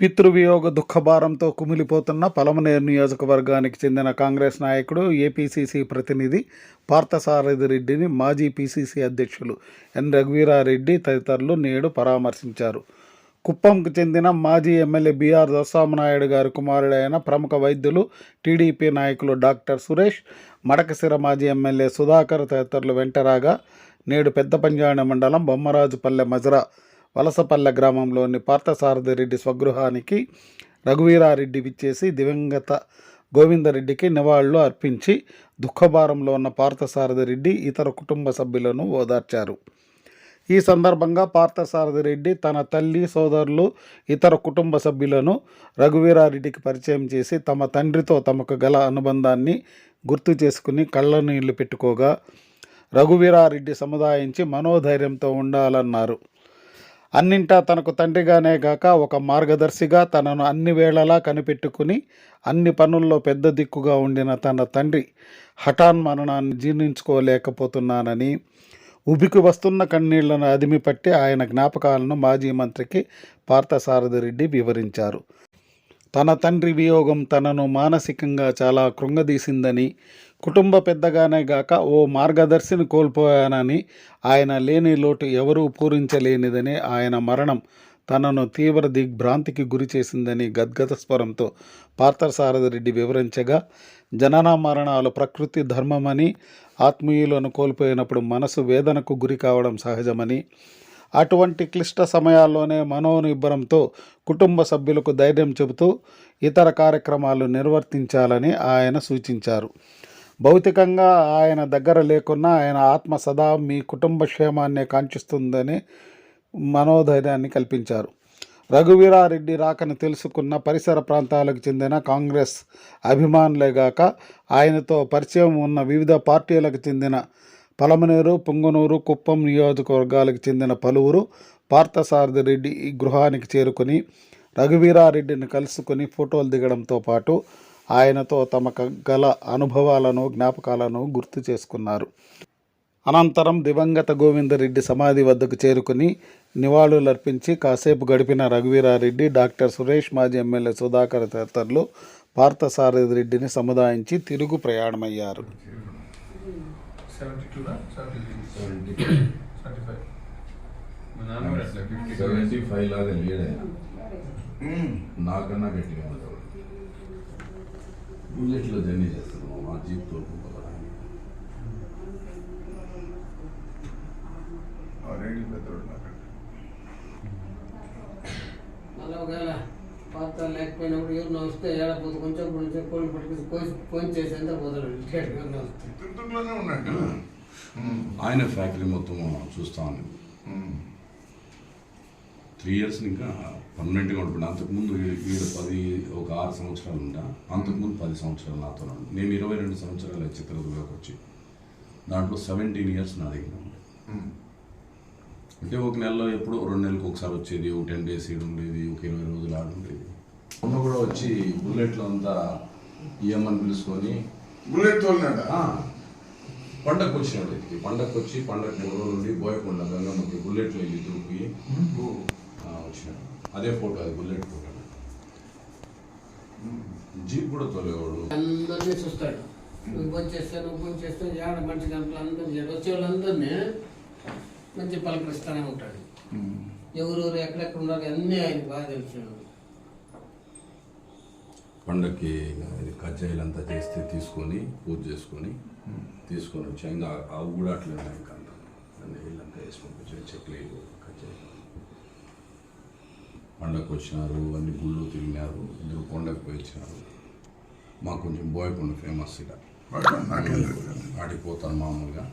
పితృవియోగ దుఃఖభారంతో కుమిలిపోతున్న పలమనేరు నియోజకవర్గానికి చెందిన కాంగ్రెస్ నాయకుడు ఏపీసీసీ ప్రతినిధి పార్థసారథి రెడ్డిని మాజీ పీసీసీ అధ్యక్షులు ఎన్ రఘువీరారెడ్డి తదితరులు నేడు పరామర్శించారు. కుప్పంకు చెందిన మాజీ ఎమ్మెల్యే బీఆర్ దొరసామనాయుడు గారి కుమారుడైన ప్రముఖ వైద్యులు టీడీపీ నాయకులు డాక్టర్ సురేష్ మడకసిర మాజీ ఎమ్మెల్యే సుధాకర్ తదితరులు వెంటరాగా నేడు పెద్ద పంజాణి మండలం బొమ్మరాజుపల్లె మజరా వలసపల్లె గ్రామంలోని పార్థసారథి రెడ్డి స్వగృహానికి రఘువీరారెడ్డి విచ్చేసి దివంగత గోవిందరెడ్డికి నివాళులు అర్పించి దుఃఖభారంలో ఉన్న పార్థసారథి రెడ్డి ఇతర కుటుంబ సభ్యులను ఓదార్చారు. ఈ సందర్భంగా పార్థసారథి రెడ్డి తన తల్లి సోదరులు ఇతర కుటుంబ సభ్యులను రఘువీరారెడ్డికి పరిచయం చేసి తమ తండ్రితో తమకు గల అనుబంధాన్ని గుర్తు చేసుకుని కళ్ళ నీళ్ళు పెట్టుకోగా రఘువీరారెడ్డి సముదాయించి మనోధైర్యంతో ఉండాలన్నారు. అన్నింటా తనకు తండ్రిగానే గాక ఒక మార్గదర్శిగా తనను అన్ని వేళలా కనిపెట్టుకుని అన్ని పనుల్లో పెద్ద దిక్కుగా ఉండిన తన తండ్రి హఠాన్ మరణాన్ని జీర్ణించుకోలేకపోతున్నానని ఉబికి వస్తున్న కన్నీళ్ళను అదిమిపట్టి ఆయన జ్ఞాపకాలను మాజీ మంత్రికి పార్థసారథిరెడ్డి వివరించారు. తన తండ్రి వియోగం తనను మానసికంగా చాలా కృంగదీసిందని కుటుంబ పెద్దగానే గాక ఓ మార్గదర్శిని కోల్పోయానని ఆయన లేని లోటు ఎవరూ పూరించలేనిదని ఆయన మరణం తనను తీవ్ర దిగ్భ్రాంతికి గురి చేసిందని గద్గద స్వరంతో పార్థసారథి రెడ్డి వివరించగా జనన మరణాలు ప్రకృతి ధర్మమని ఆత్మీయులను కోల్పోయినప్పుడు మనసు వేదనకు గురి కావడం సహజమని అటువంటి క్లిష్ట సమయాల్లోనే మనోనిబ్బరంతో కుటుంబ సభ్యులకు ధైర్యం చెబుతూ ఇతర కార్యక్రమాలు నిర్వర్తించాలని ఆయన సూచించారు. భౌతికంగా ఆయన దగ్గర లేకున్నా ఆయన ఆత్మ సదా మీ కుటుంబ క్షేమాన్నే కాంక్షిస్తుందని మనోధైర్యాన్ని కల్పించారు. రఘువీరారెడ్డి రాకను తెలుసుకున్న పరిసర ప్రాంతాలకు చెందిన కాంగ్రెస్ అభిమానులేగాక ఆయనతో పరిచయం ఉన్న వివిధ పార్టీలకు చెందిన పలమనేరు పొంగనూరు కుప్పం నియోజకవర్గాలకు చెందిన పలువురు పార్థసారథి రెడ్డి ఈ గృహానికి చేరుకొని రఘువీరారెడ్డిని కలుసుకుని ఫోటోలు దిగడంతో పాటు ఆయనతో తమకు గల అనుభవాలను జ్ఞాపకాలను గుర్తు చేసుకున్నారు. అనంతరం దివంగత గోవిందరెడ్డి సమాధి వద్దకు చేరుకుని నివాళులర్పించి కాసేపు గడిపిన రఘువీరారెడ్డి డాక్టర్ సురేష్ మాజీ ఎమ్మెల్యే సుధాకర్ తదితరులు పార్థసారథి రెడ్డిని సముదాయించి తిరుగు ప్రయాణమయ్యారు. నాకన్నా గట్టిగా ఉండేవాడు బుల్లెట్లో జర్నీ చేస్తున్నాం మా జీప్ తోలుకుంటా వస్తే ఏడపోతే కొంచెం కొంచెం కోళ్ళు పట్టుకుని కోసి ఫోన్ చేసి ఎంత పోతాడు ఉన్నాడు ఆయన ఫ్యాక్టరీ మొత్తం చూస్తా ఉంది త్రీ ఇయర్స్ ఇంకా పర్మనెంట్గా ఉంటున్నాను అంతకుముందు ఈడ పది ఒక ఆరు సంవత్సరాలు ఉంటా అంతకుముందు పది సంవత్సరాలు నాతో ఉన్నాను. నేను ఇరవై రెండు సంవత్సరాలు చిత్రదుర్గకు వచ్చి. దాంట్లో సెవెంటీన్ ఇయర్స్ నా దగ్గర. అంటే ఒక నెలలో ఎప్పుడో రెండు నెలలకు ఒకసారి వచ్చేది ఒక టెన్ డేస్ ఉండేది ఒక ఇరవై రోజులు ఆడు ఉండేది మొన్న కూడా వచ్చి బుల్లెట్లో అంతా ఈఎంఐని పిలుచుకొని బుల్లెట్ తోలినాడా పండగకు వచ్చినాడు ఇక్కడికి. పండగకు వచ్చి పండగ మూడు రోజులు ఉండి బోయకొండ గంగమ్మకి బుల్లెట్లో వెళ్ళి దూకి వచ్చినాడు. అదే ఫోటో అది బుల్లెట్ ఫోటో. జీప్ కూడా తోలేవాడు. అందరినీ చూస్తాడు. నువ్వు ఫోన్ చేస్తే నువ్వు ఫోన్ చేస్తే ఏడ మంచి గంటలు అందరినీ. వచ్చే వాళ్ళందరినీ మంచి పలకరిస్తూనే ఉంటాడు. ఎవరెవరు ఎక్కడెక్కడ ఉన్నారు అన్నీ ఆయనకు బాగా తెలిసినాడు పండక్కి ఇది కజ్జాయిలు అంతా చేస్తే తీసుకొని పూజ చేసుకొని తీసుకొని వచ్చి. ఇంకా అవి కూడా అట్లే ఇంకా అంతా. నీళ్ళంతా వేసి పంపించారు చెక్లీలు కజ్జాయిలు పండగకు వచ్చినారు అన్ని గుళ్ళు తిరిగినారు ఇద్దరు కొండకు పోయి వచ్చినారు. మాకు కొంచెం బోయకొండ ఫేమస్ ఇక. ఆడిపోతాను మామూలుగా.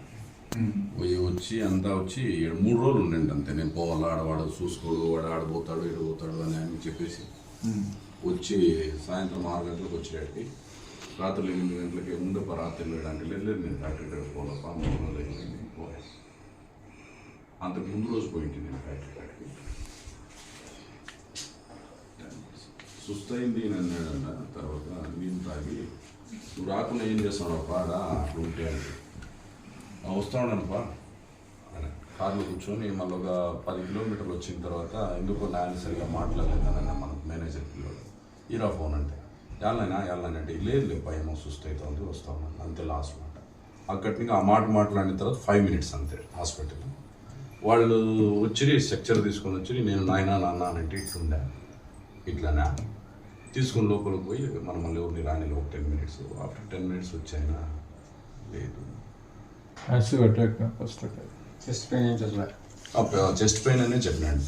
పోయి వచ్చి అంతా వచ్చి మూడు రోజులు ఉండండి అంతే. నేను పోవాలా ఆడవాడు చూసుకోడు వాడు ఆడపోతాడు ఇటు పోతాడు అని చెప్పేసి వచ్చి సాయంత్రం ఆరు గంటలకు వచ్చేటి రాత్రి ఎనిమిది గంటలకి ముందు రాత్రి వెళ్ళడానికి వెళ్ళలేదు నేను ఫ్యాక్టరీ దగ్గర పోలప్ప మూడు పోయా. అంతకు ముందు రోజు పోయింది నేను ఫ్యాక్టరీ కాడికి. సుస్థ అయింది అన్నాడంట తర్వాత నీళ్ళు తాగి నువ్వు రాకుండా ఏం చేస్తున్నావు? పాడా అట్లా ఉంటే అంటే వస్తా ఉన్నానుపా కార్లో కూర్చొని మళ్ళీ ఒక పది కిలోమీటర్లు వచ్చిన తర్వాత ఎందుకో నాయన సరిగా మాట్లాడలేదన్న మనకు మేనేజర్ పిల్లలు ఈరా ఫోన్ అంటే వెళ్ళనైనా వెళ్ళనని అంటే లేదు లేదు భయం సుస్థ అవుతుంది వస్తామని అంతే లాస్ట్ మాట. అక్కడి నుంచి ఆ మాట మాట్లాడిన తర్వాత ఫైవ్ మినిట్స్ అంతే హాస్పిటల్ వాళ్ళు వచ్చి స్ట్రక్చర్ తీసుకొని వచ్చి నేను నాయన నాన్న అని అంటే ఇట్లుండే ఇట్లానా? తీసుకుని లోపలికి పోయి మనం మళ్ళీ ఎవరిని రాని ఒక ten minutes after ten minutes వచ్చాయినా? లేదు. చెస్ట్ పెయిన్ ఏం చదివా చెస్ట్ పెయిన్ అనే చెప్పినాడు.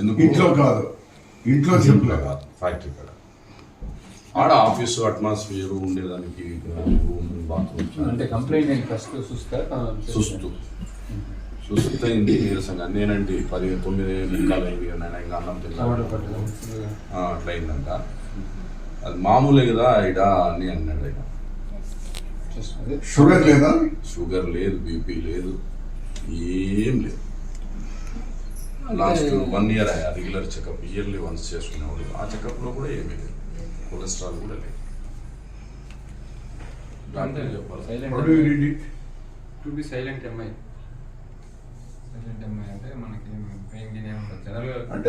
ఎందుకు? ఇంట్లో కాదు. ఇంట్లో కాదు ఫ్యాక్టరీ కాడ ఆడ ఆఫీస్ అట్మాస్ఫియర్ ఉండేదానికి రూమ్ బాత్రూమ్ అంటే కంప్లైంట్ ఏంటి ఫస్ట్ సుస్తా? సుస్తు. సుస్తు అయింది నీరసంగా. నేనంటే పది తొమ్మిది నిమిషాలు అయింది నేను ఇంకా అన్నం తిన్నాను అట్లా అయిందంట. అది మామూలే కదా ఇడ అని అన్నాడు ఆయన. షుగర్ లేదా? షుగర్ లేదు బీపీ లేదు. ఏం లేదు. లాస్ట్ వన్ ఇయర్ అయ్యా రెగ్యులర్ చెకప్ ఇయర్లీ వన్స్ చేసుకునేవాడు ఆ చెకప్లో కూడా ఏమీ లేదు. కొలెస్ట్రాల్ కూడా లేదు. డాక్టర్ చెప్పాలి? To be silent MI silent MI అంటే మనకి పెయిన్ గిన్ ఏమి ఉండదు. జనరల్గా అంటే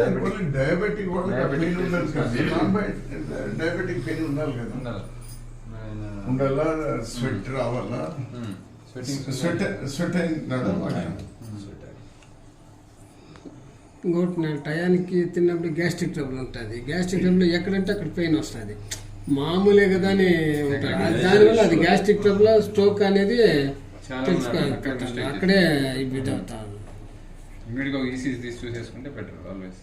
డయాబెటిక్ డయాబెటిక్ పెయిన్ ఉండాలి కదా. ఉండాలి. ఉండాలా స్వెట్ రావాలా? ఇంకోటి నేను టయానికి తిన్నప్పుడు గ్యాస్ట్రిక్ ట్రబుల్ ఉంటుంది. గ్యాస్ట్రిక్ ట్రబుల్ ఎక్కడంటే అక్కడ పెయిన్ వస్తుంది. మామూలే కదా అని ఉంటుంది దానివల్ల అది గ్యాస్ట్రిక్ ట్రబుల్ స్ట్రోక్ అనేది చాలా తెలుసుకోవాలి. అక్కడే ఇబ్బంది అవుతాను ఇమీడియట్గా ఈసీజీ తీసి చూసేసుకుంటే బెటర్ ఆల్వేస్.